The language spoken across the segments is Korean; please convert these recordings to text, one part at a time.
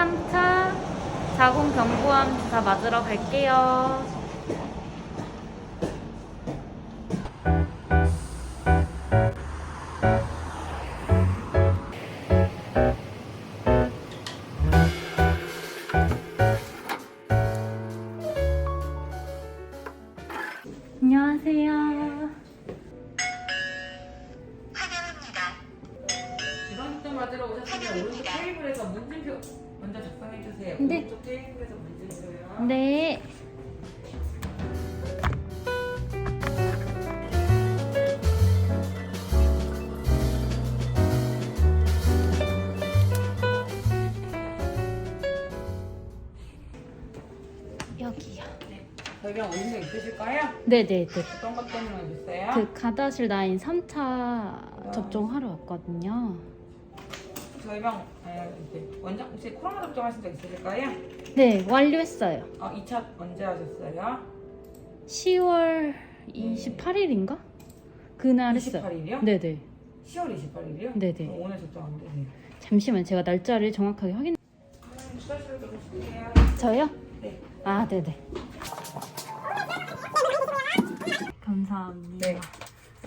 3차 자궁 경부암 주사 맞으러 갈게요. 안녕하세요. 이번 주 맞으러 오셨으면 오른쪽 테이블에서 문진표 먼저 작성해 주세요. 네. 오른쪽 테이블에서 문진표요. 네. 여기요. 적 있으실까요? 네네네. 어떤 것 때문에 오셨어요? 그 가다실 라인 3차 접종하러 왔거든요. 이제 원장 혹시 코로나 접종하신 적 있으실까요? 네, 완료했어요. 어, 2차 언제 하셨어요? 10월 28일인가? 그날 했어요. 28일이요? 네네. 10월 28일이요? 네네. 오늘 접종 안 되세요. 잠시만 제가 날짜를 정확하게 확인. 들어오실게요. 저요? 네. 아, 네네. 감사합니다. 네.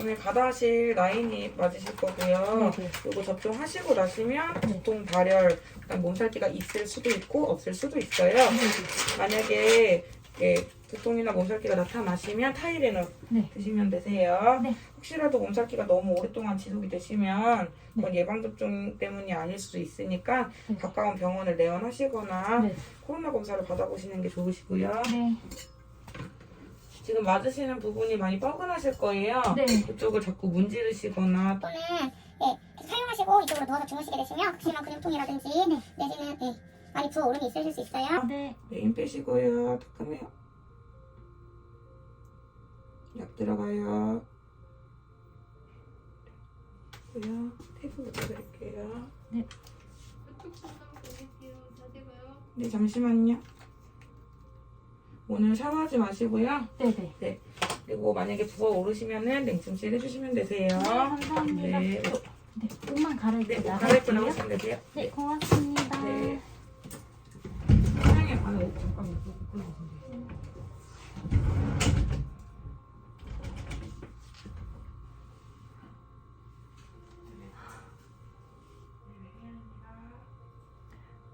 오늘 가다실 라인이 맞으실 거고요. 네네. 그리고 접종하시고 나시면 네. 두통, 발열, 그다음 몸살기가 있을 수도 있고 없을 수도 있어요. 네. 만약에 예, 두통이나 몸살기가 나타나시면 타이레놀 네. 드시면 되세요. 네. 혹시라도 몸살기가 너무 오랫동안 지속이 되시면 네. 그건 예방접종 때문이 아닐 수도 있으니까 네. 가까운 병원을 내원하시거나 네. 코로나 검사를 받아보시는 게 좋으시고요. 네. 지금 맞으시는 부분이 많이 뻐근하실 거예요. 네. 그쪽을 자꾸 문지르시거나 또는 예, 사용하시고 이쪽으로 누워서 주무시게 되시면 극심한 근육통이라든지 내지는 예, 많이 부어오름이 있으실 수 있어요. 네. 네, 힘 빼시고요. 탁하면 약 들어가요. 고요 테이프 붙여드릴게요. 네. 네, 잠시만요. 오늘 샤워하지 마시고요. 네네. 그리고 만약에 부어 오르시면은 냉찜질 해주시면 되세요. 네, 감사합니다. 네, 네, 옷만 갈아입고 네, 옷. 갈아입고 나오시면 되세요. 네, 고맙습니다. 네. 사장님, 아, 네, 잠깐만.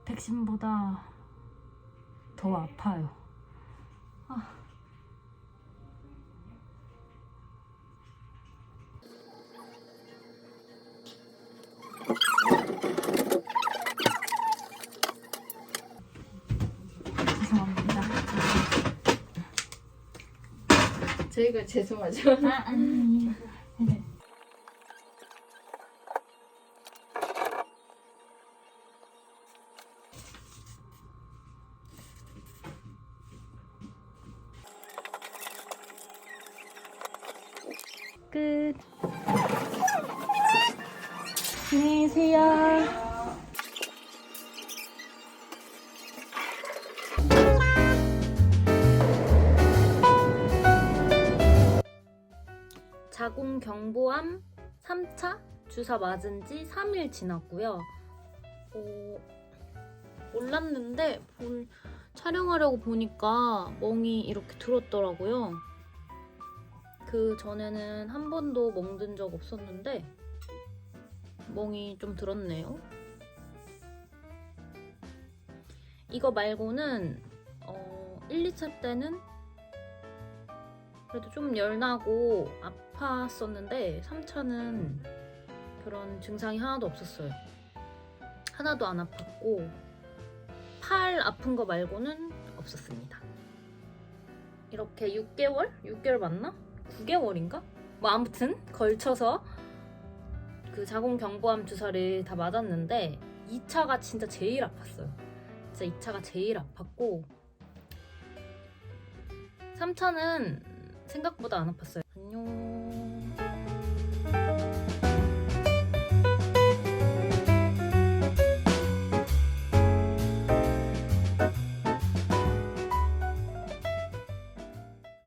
백신보다 더 아파요. 죄송합니다. 저희가 죄송하죠. 아, 아니. 끝. 안녕히 계세요. 자궁 경부암 3차 주사 맞은 지 3일 지났고요. 어, 몰랐는데 볼, 촬영하려고 보니까 멍이 이렇게 들었더라고요. 그 전에는 한 번도 멍든 적 없었는데 멍이 좀 들었네요. 이거 말고는 어, 1, 2차 때는 그래도 좀 열나고 아팠었는데 3차는 그런 증상이 하나도 없었어요. 하나도 안 아팠고 팔 아픈 거 말고는 없었습니다. 이렇게 6개월? 6개월 맞나? 9개월인가? 뭐 아무튼 걸쳐서 그 자궁 경부암 주사를 다 맞았는데 2차가 진짜 제일 아팠어요. 진짜 2차가 제일 아팠고 3차는 생각보다 안 아팠어요.